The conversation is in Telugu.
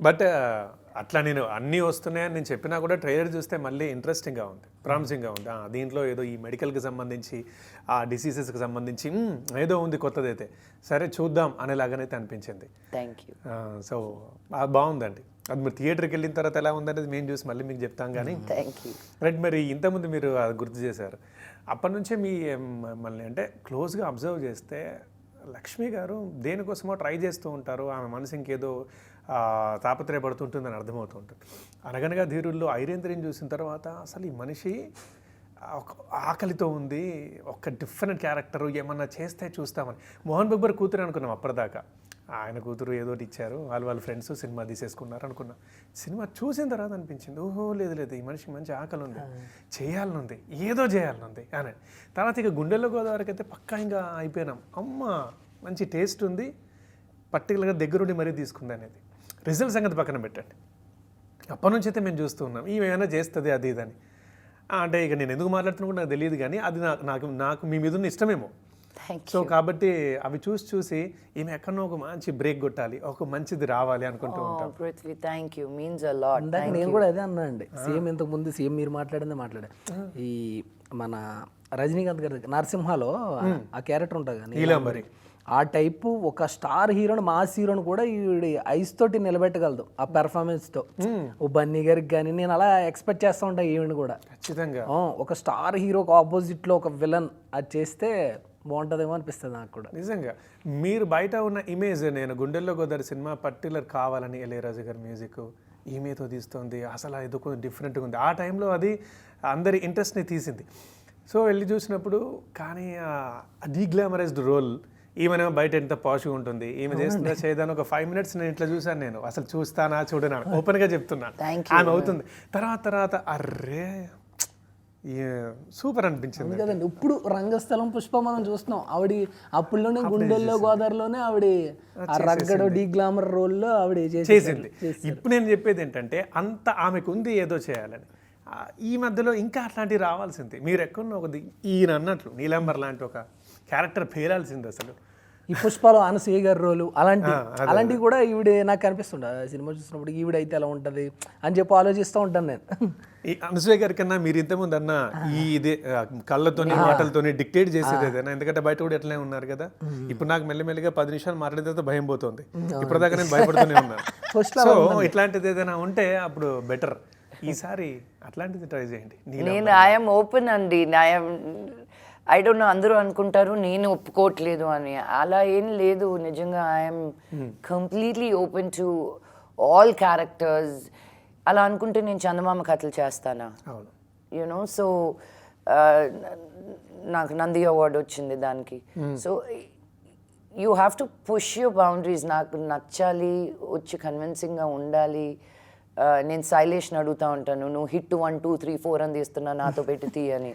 బట్ అట్లా నేను అన్నీ వస్తున్నాయని నేను చెప్పినా కూడా ట్రైలర్ చూస్తే మళ్ళీ ఇంట్రెస్టింగ్గా ఉంది. ప్రామిసింగ్గా ఉంది. దీంట్లో ఏదో ఈ మెడికల్కి సంబంధించి ఆ డిసీజెస్కి సంబంధించి "మ్మ్, ఏదో ఉంది కొత్తదైతే సరే చూద్దాం అనేలాగానైతే అనిపించింది. థ్యాంక్ యూ సో బాగుందండి. అది మీరు థియేటర్కి వెళ్ళిన తర్వాత ఎలా ఉందనేది మేము చూసి మళ్ళీ మీకు చెప్తాం కానీ థ్యాంక్ యూ రైట్ మరి ఇంతకుముందు మీరు అది గుర్తు చేశారు. అప్పటి నుంచే మీ మమ్మల్ని అంటే క్లోజ్గా అబ్జర్వ్ చేస్తే లక్ష్మి గారు దేనికోసమో ట్రై చేస్తూ ఉంటారు. ఆమె మనసు ఇంకేదో ఆ, తాపత్రయపడుతుంటుందని అర్థమవుతుంటుంది. అనగనగా ధీరుల్లో ఐరేంద్రిని చూసిన తర్వాత అసలు ఈ మనిషి ఒక ఆకలితో ఉంది ఒక డిఫరెంట్ క్యారెక్టర్ ఏమన్నా చేస్తే చూస్తామని. మోహన్ బబ్బర్ కూతురు అనుకున్నాం అప్పటిదాకా. ఆయన కూతురు ఏదో ఇచ్చారు. వాళ్ళు వాళ్ళ ఫ్రెండ్స్ సినిమా తీసేసుకున్నారు అనుకున్నాం. సినిమా చూసిన తర్వాత అనిపించింది ఓహో లేదు లేదు ఈ మనిషికి మంచి ఆకలి ఉంది. చేయాలని ఉంది ఏదో చేయాలని ఉంది అని. తర్వాత ఇక గుండెల్లో గోదావరికి అయితే పక్కా ఇంకా అయిపోయినాం. అమ్మ మంచి టేస్ట్ ఉంది పర్టికులర్గా దగ్గరుండి మరీ తీసుకుంది అనేది. రిజల్ట్ సంగతి పక్కన పెట్టండి. అప్పటి నుంచి అయితే మేము చూస్తూ ఉన్నాం. ఏమైనా చేస్తుంది అది ఇది అని. ఆ, అంటే ఇక నేను ఎందుకు మాట్లాడుతున్నా కూడా నాకు తెలియదు కానీ అది నాకు నాకు నాకు మీ మీద ఉన్న ఇష్టమేమో. సో కాబట్టి అవి చూసి చూసి ఈమె ఎక్కడో ఒక మంచి బ్రేక్ కొట్టాలి ఒక మంచిది రావాలి అనుకుంటూ ఉంటాం. Prithvi thank you means a lot ఇందాక నేను కూడా అదే అన్నా అండి సేమ్ ఇంతకు ముందు సేమ్ మీరు మాట్లాడిందే మాట్లాడా. ఈ మన రజనీకాంత్ గారి నరసింహలో ఆ క్యారెక్టర్ ఉంటుంది కానీ నీలాంబరి. ఆ టైపు ఒక స్టార్ హీరోని మాస్ హీరోని కూడా ఈవిడ ఐస్ తోటి నిలబెట్టగలదు ఆ పెర్ఫార్మెన్స్తో ఓ బన్నీ గారికి కానీ నేను అలా ఎక్స్పెక్ట్ చేస్తూ ఉంటా ఈవిని కూడా. ఖచ్చితంగా. ఒక స్టార్ హీరోకి ఆపోజిట్లో ఒక విలన్ అది చేస్తే బాగుంటుందేమో అనిపిస్తుంది నాకు కూడా. నిజంగా. మీరు బయట ఉన్న ఇమేజ్ నేను గుండెల్లో గోదావరి సినిమా పర్టికులర్ కావాలని ఇళయరాజు గారి మ్యూజిక్ ఈమెతో తీస్తుంది అసలు కొంచెం డిఫరెంట్గా ఉంది. ఆ టైంలో అది అందరి ఇంట్రెస్ట్ని తీసింది. సో వెళ్ళి చూసినప్పుడు కానీ డీగ్లామరైజ్డ్ రోల్ ఈమెనేమో బయట ఎంత పాష్గా ఉంటుంది ఈమె చేస్తుందా చేయదని ఒక ఫైవ్ మినిట్స్ నేను ఇట్లా చూశాను నేను. అసలు చూస్తానా చూడనా ఓపెన్గా చెప్తున్నాను ఆమె అవుతుంది. తర్వాత తర్వాత అర్రే సూపర్ అనిపించింది. కదండి ఇప్పుడు రంగస్థలం పుష్ప మనం చూస్తున్నాం. ఆవిడ అప్పుల్లోనే గుండెల్లో గోదావరిలోనే ఆవిడ రగ్గడు డీ గ్లామర్ రోల్లో ఆవిడ చేసి చేసింది. ఇప్పుడు నేను చెప్పేది ఏంటంటే అంత ఆమెకు ఉంది ఏదో చేయాలని. ఈ మధ్యలో ఇంకా అట్లాంటివి రావాల్సింది. మీరు ఎక్కడున్న ఒక ఈయన అన్నట్లు నీలాంబర్ లాంటి ఒక క్యారెక్టర్ పేరాల్సింది అసలు. ఈ పుష్పలో అనసూయ గారి రోలు అలాంటి అలాంటివి కూడా ఈవిడ నాకు కనిపిస్తుండ సినిమా చూసినప్పుడు ఈవిడ అయితే ఎలా ఉంటది అని చెప్పి ఆలోచిస్తూ ఉంటాను నేను. ఈ అనసూయ గారి కన్నా మీరు ఇంతకుముందు అన్న ఈ ఇదే కళ్ళతోని మాటలతోని డిక్టేట్ చేసేది ఏదైనా. ఎందుకంటే బయట కూడా ఎట్లనే ఉన్నారు కదా. ఇప్పుడు నాకు మెల్లిమెల్లిగా పది నిమిషాలు తర్వాత భయం పోతుంది. ఇప్పటిదాకా నేను భయపడుతూనే ఉన్నాను సో ఇట్లాంటిది ఏదైనా ఉంటే అప్పుడు బెటర్ ఈసారి అట్లాంటిది ట్రై చేయండి. నేను ఐఎమ్ ఓపెన్ అండి. ఐఎమ్ ఐ డోంట్ నో అందరూ అనుకుంటారు నేను ఒప్పుకోవట్లేదు అని. అలా ఏం లేదు నిజంగా I'm completely open to all characters అలా అనుకుంటే నేను చందమామ కథలు చేస్తానా? యూనో సో నాకు నంది అవార్డు వచ్చింది దానికి. So you have to push your boundaries నాకు నచ్చాలి వచ్చి కన్విన్సింగ్గా ఉండాలి. నేను శైలేష్ని అడుగుతా ఉంటాను. నువ్వు hit one two three four అని తీస్తున్నా నాతో పెట్టి తీయని.